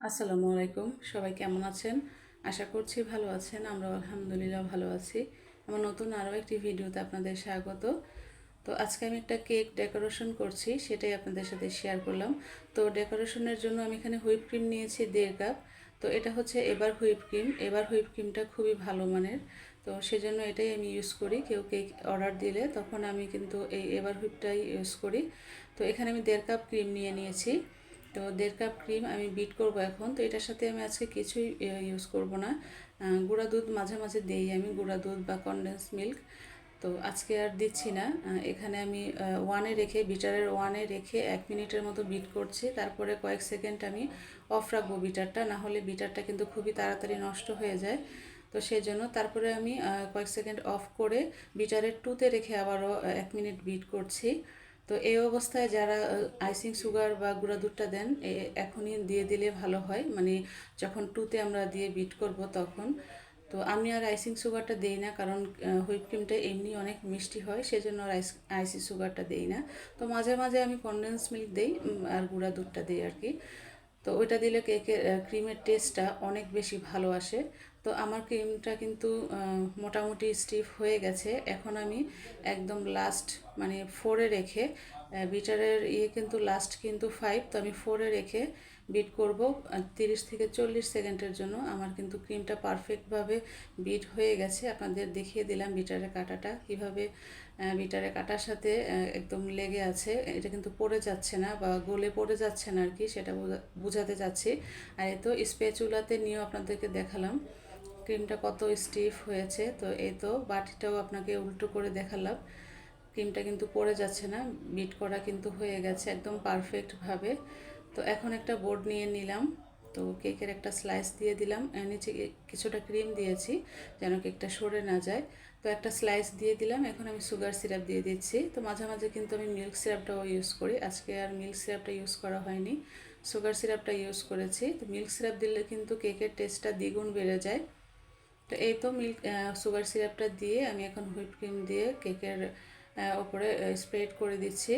আসসালামু আলাইকুম। সবাই কেমন আছেন? আশা করছি ভালো আছেন। আমরা আলহামদুলিল্লাহ ভালো আছি। আমার নতুন আরও একটি ভিডিওতে আপনাদের স্বাগত। তো আজকে আমি একটা কেক ডেকোরেশন করছি, সেটাই আপনাদের সাথে শেয়ার করলাম। তো ডেকোরেশনের জন্য আমি এখানে হুইপ ক্রিম নিয়েছি দেড় কাপ। তো এটা হচ্ছে এবার হুইপ ক্রিম। এবার হুইপ ক্রিমটা খুবই ভালো মানের। তো সেজন্য এটাই আমি ইউজ করি। কেউ কেক অর্ডার দিলে তখন আমি কিন্তু এই এবার হুইপটাই ইউজ করি। তো এখানে আমি দেড় কাপ ক্রিম নিয়ে নিয়েছি। তো দেড় কাপ ক্রিম আমি বিট করব এখন। তো এটার সাথে আমি আজকে কিছুই ইউজ করব না। গুঁড়া দুধ মাঝে মাঝে দিই আমি, গুঁড়া দুধ বা কনডেন্স মিল্ক তো আজকে আর দিচ্ছি না। এখানে আমি ওয়ানে রেখে, বিটারের ওয়ানে রেখে এক মিনিটের মতো বিট করছি। তারপরে কয়েক সেকেন্ড আমি অফ রাখব বিটারটা, না হলে বিটারটা কিন্তু খুবই তাড়াতাড়ি নষ্ট হয়ে যায়। তো সেই জন্য তারপরে আমি কয়েক সেকেন্ড অফ করে বিটারের টুতে রেখে আবারও এক মিনিট বিট করছি। তো এই অবস্থায় যারা আইসিং সুগার বা গুঁড়া দুধটা দেন এখনই দিয়ে দিলে ভালো হয়। মানে যখন টুতে আমরা দিয়ে বিট করব তখন। তো আমি আর আইসিং সুগারটা দেই না কারণ হুইপ ক্রিমটা এমনি অনেক মিষ্টি হয়, সেজন্য আর আইস আইসিং সুগারটা দেই না। তো মাঝে মাঝে আমি কনডেন্স মিল্ক দিই আর গুঁড়া দুধটা দিই আর কি। তো ওইটা দিলে কেকের ক্রিমের টেস্টটা অনেক বেশি ভালো আসে। তো আমার ক্রিমটা কিন্তু মোটামুটি স্টিফ হয়ে গেছে। এখন আমি একদম লাস্ট মানে ফোরে রেখে বিটারের ইয়ে কিন্তু লাস্ট কিন্তু ফাইভ তো আমি ফোরে রেখে বিট করব। তিরিশ থেকে চল্লিশ সেকেন্ডের জন্য আমার কিন্তু ক্রিমটা পারফেক্টভাবে বিট হয়ে গেছে। আপনাদের দেখিয়ে দিলাম বিটারের কাটাটা কীভাবে বিটারের কাটার সাথে একদম লেগে আছে। এটা কিন্তু পড়ে যাচ্ছে না বা গলে পড়ে যাচ্ছে না আর কি, সেটা বোঝা- বোঝাতে চাচ্ছি। আর এই তো স্পেচুলাতে নিয়েও আপনাদেরকে দেখালাম। ক্রিমটা কত স্টিফ হয়েছে, তো এই তো বাটিটাও আপনাকে উল্টো করে দেখালাম। ক্রিমটা কিন্তু পড়ে যাচ্ছে না বিট করা কিন্তু হয়ে গেছে একদম পারফেক্টভাবে তো এখন একটা বোর্ড নিয়ে নিলাম, তো কেকের একটা স্লাইস দিয়ে দিলাম নিচে কিছুটা ক্রিম দিয়েছি যেন কেকটা সরে না যায়। তো একটা স্লাইস দিয়ে দিলাম, এখন আমি সুগার সিরাপ দিয়ে দিচ্ছি। তো মাঝে মাঝে কিন্তু আমি মিল্ক সিরাপটাও ইউজ করি, আজকে আর মিল্ক সিরাপটা ইউজ করা হয়নি। সুগার সিরাপটা ইউজ করেছি, তো মিল্ক সিরাপ দিলে কিন্তু কেকের টেস্টটা দ্বিগুণ বেড়ে যায়। তো এই তো মিল্ক সুগার সিরাপটা দিয়ে আমি এখন হুইপ ক্রিম দিয়ে কেকের ওপরে স্প্রেড করে দিচ্ছি।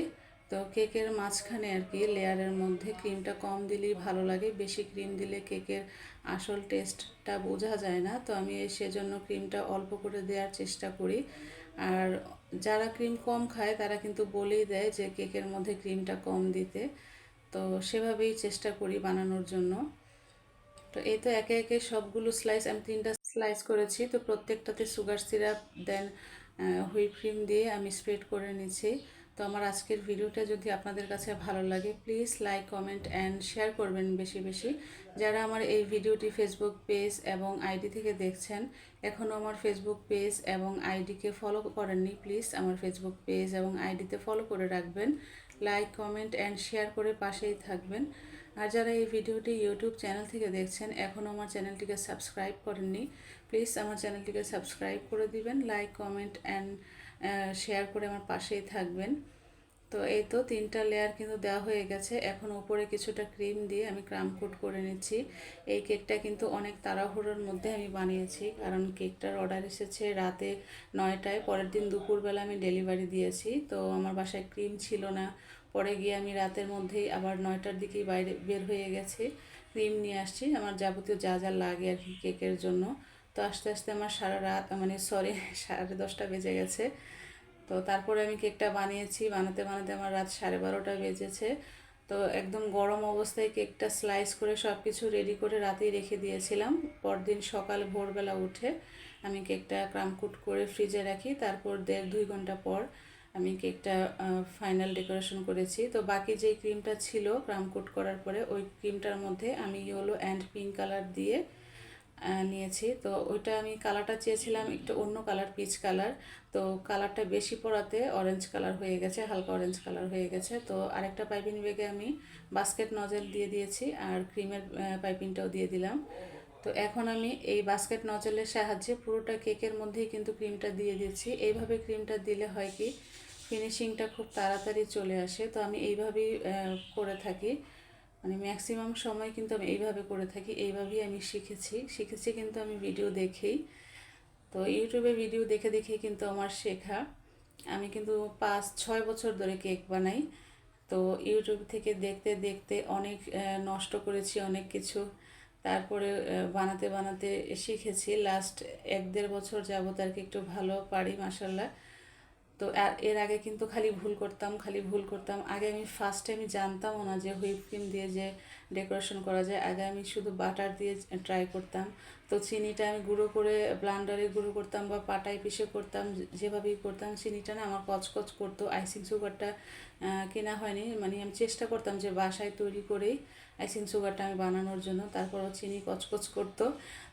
তো কেকের মাঝখানে আর কি লেয়ারের মধ্যে ক্রিমটা কম দিলেই ভালো লাগে, বেশি ক্রিম দিলে কেকের আসল টেস্টটা বোঝা যায় না। তো আমি সেজন্য ক্রিমটা অল্প করে দেওয়ার চেষ্টা করি। আর যারা ক্রিম কম খায়, তারা কিন্তু বলেই দেয় যে কেকের মধ্যে ক্রিমটা কম দিতে। তো সেভাবেই চেষ্টা করি বানানোর জন্য। তো এই তো একে একে সবগুলো স্লাইস আমি তিনটা স্লাইস করেছি। তো প্রত্যেকটাতে sugar syrup then whip cream দিয়ে আমি স্প্রেড করে নিচ্ছি। তো আমার আজকের ভিডিওটা যদি আপনাদের কাছে ভালো লাগে please like comment and share করবেন বেশি বেশি। যারা আমার এই ভিডিওটি ফেসবুক পেজ এবং আইডি থেকে দেখছেন এখনও আমার ফেসবুক পেজ এবং আইডিকে ফলো করেননি প্লিজ আমার ফেসবুক পেজ এবং আইডিতে ফলো করে রাখবেন। লাইক কমেন্ট অ্যান্ড শেয়ার করে পাশেই থাকবেন। আর যারা এই ভিডিওটি ইউটিউব চ্যানেল থেকে দেখছেন, এখনও আমার চ্যানেলটিকে সাবস্ক্রাইব করেননি, প্লিজ আমার চ্যানেলটিকে সাবস্ক্রাইব করে দিবেন, লাইক, কমেন্ট, অ্যান্ড শেয়ার করে আমার পাশেই থাকবেন। তো এই তো তিনটা লেয়ার কিন্তু দেওয়া হয়ে গেছে, এখন উপরে কিছুটা ক্রিম দিয়ে আমি ক্রাম কোট করে নিচ্ছি। এই কেকটা কিন্তু অনেক তাড়াহুড়োর মধ্যে আমি বানিয়েছি, কারণ কেকটার অর্ডার এসেছে রাতে নয়টায়, পরের দিন দুপুরবেলা আমি ডেলিভারি দিয়েছি, তো আমার বাসায় ক্রিম ছিল না। পরে গিয়ে আমি রাতের মধ্যেই আবার নয়টার দিকেই বাইরে বের হয়ে গেছে, ক্রিম নিয়ে আসছি। আমার যাবতীয় যা যা লাগে আর কি কেকের জন্য। তো আস্তে আস্তে আমার সারা রাত মানে সরি, সাড়ে দশটা বেজে গেছে। তো তারপরে আমি কেকটা বানিয়েছি। বানাতে বানাতে আমার রাত সাড়ে বারোটা বেজেছে। তো একদম গরম অবস্থায় কেকটা স্লাইস করে সব কিছু রেডি করে রাতেই রেখে দিয়েছিলাম। পরদিন সকাল ভোরবেলা উঠে আমি কেকটা ক্রামকুট করে ফ্রিজে রাখি। তারপর দেড় দুই ঘণ্টা পর আমি কেকটা ফাইনাল ডেকোরেশন করেছি। তো বাকি যে ক্রিমটা ছিল ক্রামকুট করার পরে ওই ক্রিমটার মধ্যে আমি ইয়েলো অ্যান্ড পিঙ্ক কালার দিয়ে নিয়েছি। তো ওইটা আমি কালারটা চেয়েছিলাম একটু অন্য কালার পিচ কালার তো কালারটা বেশি পড়াতে অরেঞ্জ কালার হয়ে গেছে, হালকা অরেঞ্জ কালার হয়ে গেছে। তো আরেকটা পাইপিং ব্যাগে আমি বাস্কেট নজেল দিয়ে দিয়েছি আর ক্রিমের পাইপিংটাও দিয়ে দিলাম। তো এখন আমি এই বাস্কেট নজলের সাহায্যে পুরোটা কেকের মধ্যেই কিন্তু ক্রিমটা দিয়ে দিচ্ছি। এইভাবে ক্রিমটা দিলে হয় কি ফিনিশিংটা খুব তাড়াতাড়ি চলে আসে। তো আমি এইভাবেই করে থাকি। মানে ম্যাক্সিমাম সময় কিন্তু আমি এইভাবে করে থাকি, এইভাবেই আমি শিখেছি। শিখেছি কিন্তু আমি ভিডিও দেখেই। তো ইউটিউবে ভিডিও দেখে দেখে কিন্তু আমার শেখা। আমি কিন্তু পাঁচ, ছয় বছর ধরে কেক বানাই। তো ইউটিউব থেকে দেখতে দেখতে অনেক নষ্ট করেছি অনেক কিছু। তারপরে বানাতে বানাতে শিখেছি। লাস্ট এক দেড় বছর যাবত আর কি একটু ভালো পারি মাসাল্লাহ তো এর আগে কিন্তু খালি ভুল করতাম, খালি ভুল করতাম। আগে আমি ফার্স্টে আমি জানতামও না যে হুইপ ক্রিম দিয়ে যে ডেকোরেশন করা যায়। আগে আমি শুধু বাটার দিয়ে ট্রাই করতাম। তো চিনিটা আমি গুঁড়ো করে ব্লান্ডারে গুঁড়ো করতাম বা পাটায় পিষে করতাম যেভাবেই করতাম, চিনিটা না আমার কচকচ করতো। আইসিং সুগারটা কেনা হয়নি। মানে আমি চেষ্টা করতাম যে বাসায় তৈরি করেই আইসিং সুগারটা আমি বানানোর জন্য। তারপরও চিনি কচকচ করতো।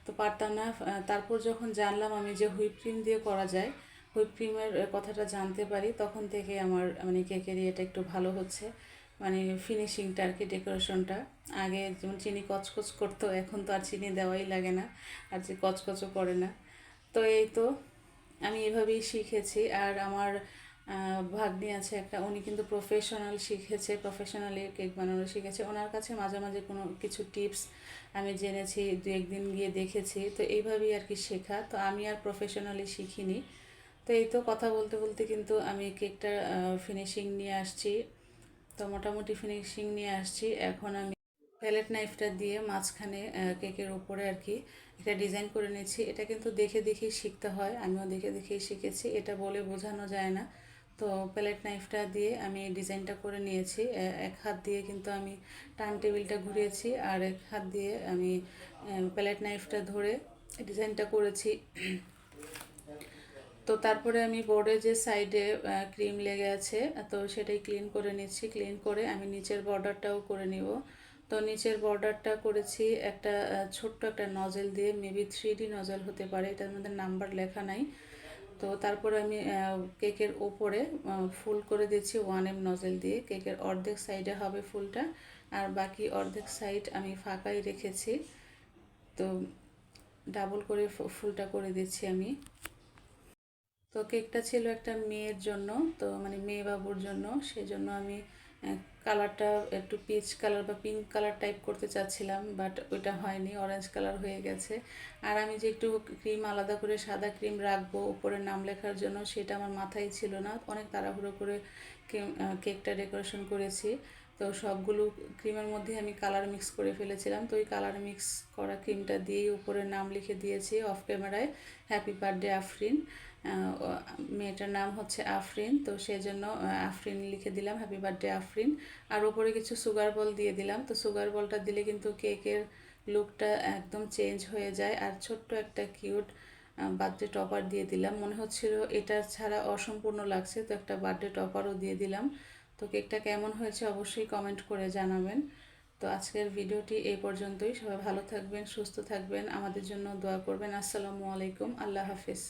তো পারতাম না। তারপর যখন জানলাম আমি যে হুইপ ক্রিম দিয়ে করা যায়, হুইপ ক্রিমের কথাটা জানতে পারি, তখন থেকে আমার মানে কেকের ইয়েটা একটু ভালো হচ্ছে। মানে ফিনিশিংটা আর কি ডেকোরেশনটা আগে যেমন চিনি কচকচ করতো, এখন তো আর চিনি দেওয়াই লাগে না। আর যে কচকচও করে না। তো এই তো, আমি এভাবেই শিখেছি। আর আমার ভাগ্নি আছে একটা। উনি কিন্তু প্রফেশনাল শিখেছে প্রফেশনালি কেক বানানো শিখেছে। ওনার কাছে মাঝে মাঝে কোনো কিছু টিপস আমি জেনেছি, দু একদিন গিয়ে দেখেছি। তো এইভাবেই আর কি শেখা। তো আমি আর প্রফেশনালি শিখিনি। তো এই তো কথা বলতে বলতে কিন্তু আমি কেকটা ফিনিশিং নিয়ে আসছি। তো মোটামুটি ফিনিশিং নিয়ে আসছি। এখন আমি প্যালেট নাইফটা দিয়ে মাঝখানে কেকের উপরে আর কি একটা ডিজাইন করে নিয়েছি এটা কিন্তু দেখে দেখেই শিখতে হয়। আমিও দেখে দেখেই শিখেছি। এটা বলে বোঝানো যায় না। তো প্যালেট নাইফটা দিয়ে আমি ডিজাইনটা করে নিয়েছি। এক হাত দিয়ে কিন্তু আমি টার্ন টেবিলটা ঘুরিয়েছি আর এক হাত দিয়ে আমি প্যালেট নাইফটা ধরে ডিজাইনটা করেছি। তো তারপরে আমি বোর্ডে যে সাইডে ক্রিম লেগে আছে, তো সেটাই ক্লিন করে নিচ্ছি। ক্লিন করে আমি নিচের বর্ডারটাও করে নিব। তো নিচের বর্ডারটা করেছি একটা ছোট্ট একটা নজেল দিয়ে, মেবি থ্রি ডি নজেল হতে পারে, এটার মধ্যে নাম্বার লেখা নাই। তো তারপরে আমি কেকের ওপরে ফুল করে দিচ্ছি ওয়ান এম নজেল দিয়ে। কেকের অর্ধেক সাইডে হবে ফুলটা, আর বাকি অর্ধেক সাইড আমি ফাঁকাই রেখেছি। তো ডাবল করে ফুলটা করে দিচ্ছি আমি। তো কেকটা ছিল একটা মেয়ের জন্য, তো মানে মেয়ে বাবুর জন্য। সেই জন্য আমি কালারটা একটু পিচ কালার বা পিঙ্ক কালার টাইপ করতে চাচ্ছিলাম বাট ওইটা হয়নি অরেঞ্জ কালার হয়ে গেছে। আর আমি যে একটু ক্রিম আলাদা করে সাদা ক্রিম রাখব, উপরে নাম লেখার জন্য সেটা আমার মাথায় ছিল না। অনেক তাড়াহুড়ো করে কেকটা ডেকোরেশন করেছি। তো সবগুলো ক্রিমের মধ্যে আমি কালার মিক্স করে ফেলেছিলাম। তো ওই কালার মিক্স করা ক্রিমটা দিয়েই উপরে নাম লিখে দিয়েছি অফ ক্যামেরায় হ্যাপি বার্থডে আফরিন মেয়েটার নাম হচ্ছে আফরিন, তো সেই জন্য আফরিন লিখে দিলাম হ্যাপি বার্থডে আফরিন। আর ওপরে কিছু সুগার বল দিয়ে দিলাম, তো সুগার বলটা দিলে কিন্তু কেকের লুকটা একদম চেঞ্জ হয়ে যায়। আর ছোট্ট একটা কিউট বার্থডে টপার দিয়ে দিলাম। মনে হচ্ছিল এটা ছাড়া অসম্পূর্ণ লাগছে, তো একটা বার্থডে টপারও দিয়ে দিলাম। তো কেকটা কেমন হয়েছে অবশ্যই কমেন্ট করে জানাবেন। তো আজকের ভিডিওটি এই পর্যন্তই। সবাই ভালো থাকবেন, সুস্থ থাকবেন। আমাদের জন্য দোয়া করবেন। আসসালামু আলাইকুম। আল্লাহ হাফিজ।